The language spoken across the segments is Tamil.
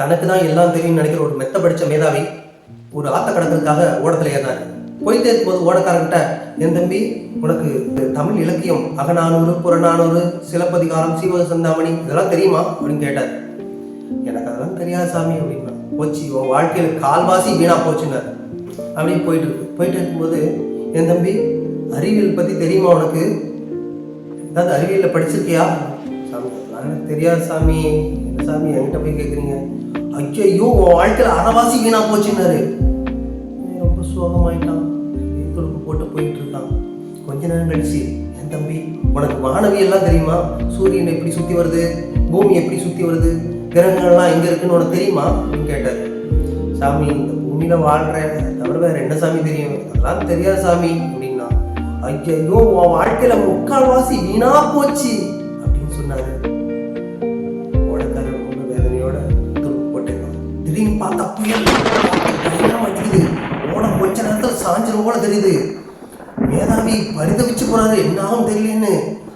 தனக்கு தான் எல்லாம் தெரியும் நினைக்கிற ஒரு மெத்த படித்த மேதாவி ஒரு ஆத்த கடத்தலுக்காக ஓடத்தில் ஏறினார். போயிட்டே இருக்கும்போது ஓடக்காரங்கிட்ட என் தம்பி உனக்கு தமிழ் இலக்கியம் அகநானூறு புறநானூறு சிலப்பதிகாரம் சீவக சந்தாமணி இதெல்லாம் தெரியுமா? அப்படின்னு கேட்டார். எனக்கு அதெல்லாம் தெரியாது சாமி அப்படின்னா போச்சு உன் வாழ்க்கையில் கால்வாசி வீணா போச்சுன்னார். அப்படின்னு போயிட்டு இருக்கு. போயிட்டு இருக்கும்போது என் தம்பி அறிவியல் பற்றி தெரியுமா உனக்கு? ஏதாவது அறிவியலில் படிச்சிருக்கியா? சாமி எனக்கு தெரியாது சாமி. என்ன சாமி என்கிட்ட போய் கேட்குறீங்க ஐயோ உன் வாழ்க்கையில் அறவாசி வீணா போச்சுன்னாரு. ரொம்ப சோகமாயிட்டான். துடுப்பு போட்டு போயிட்டு இருக்கான் கொஞ்ச நேரம் கழிச்சு என் தம்பி உனக்கு வானவியெல்லாம் தெரியுமா? சூரியன் எப்படி சுற்றி வருது? பூமி எப்படி சுற்றி வருது? கிரகங்கள்லாம் எங்கே இருக்குன்னு உனக்கு தெரியுமா? அப்படின்னு கேட்டார். சாமி இந்த பூமியில் வாழ்கிறேன் தவிர வேற என்ன சாமி தெரியும்? அதெல்லாம் தெரியாது சாமி அப்படின்னா. ஐயோ உன் வாழ்க்கையில் முக்கால்வாசி வீணா போச்சு அப்படின்னு சொன்னாரு. போட்டிருக்கான் திடீர்னு பார்த்தா புயல். பயங்கரமாக அடிக்குது. ஓட கொஞ்ச நேரத்தில் சாஞ்சிரும் போல தெரியுது. மேதாவி பரிதவிச்சு போகிறாரு என்ன ஆகும் தெரியலன்னு.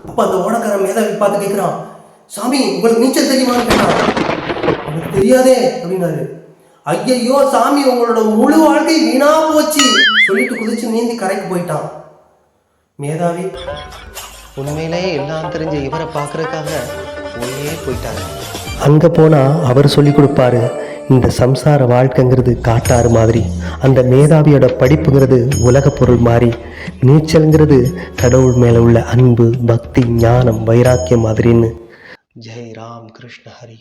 அப்போ அந்த ஓடக்காரன் மேதாவி பார்த்து கேட்குறான் சாமி உங்களுக்கு நீச்சல் தெரியுமான்னு கேட்டான். எனக்கு தெரியாதே அப்படின்னாரு. ஐயையோ சாமி உங்களோட முழு வாழ்க்கை வீணா போச்சு. சொல்லிட்டு குதிச்சு நீந்தி கரைக்கு போயிட்டான். மேதாவி உண்மையிலேயே எல்லாம் தெரிஞ்ச இவரை பார்க்கறதுக்காக போயே போயிட்டாங்க அங்கே போனால் அவர் சொல்லி கொடுப்பாரு இந்த சம்சார வாழ்க்கைங்கிறது காட்டாறு மாதிரி அந்த மேதாவியோட படிப்புங்கிறது உலக பொருள் மாதிரி நீச்சல்ங்கிறது கடவுள் மேலே உள்ள அன்பு பக்தி ஞானம் வைராக்கியம் மாதிரின்னு. ஜெய் ராம் கிருஷ்ண ஹரி.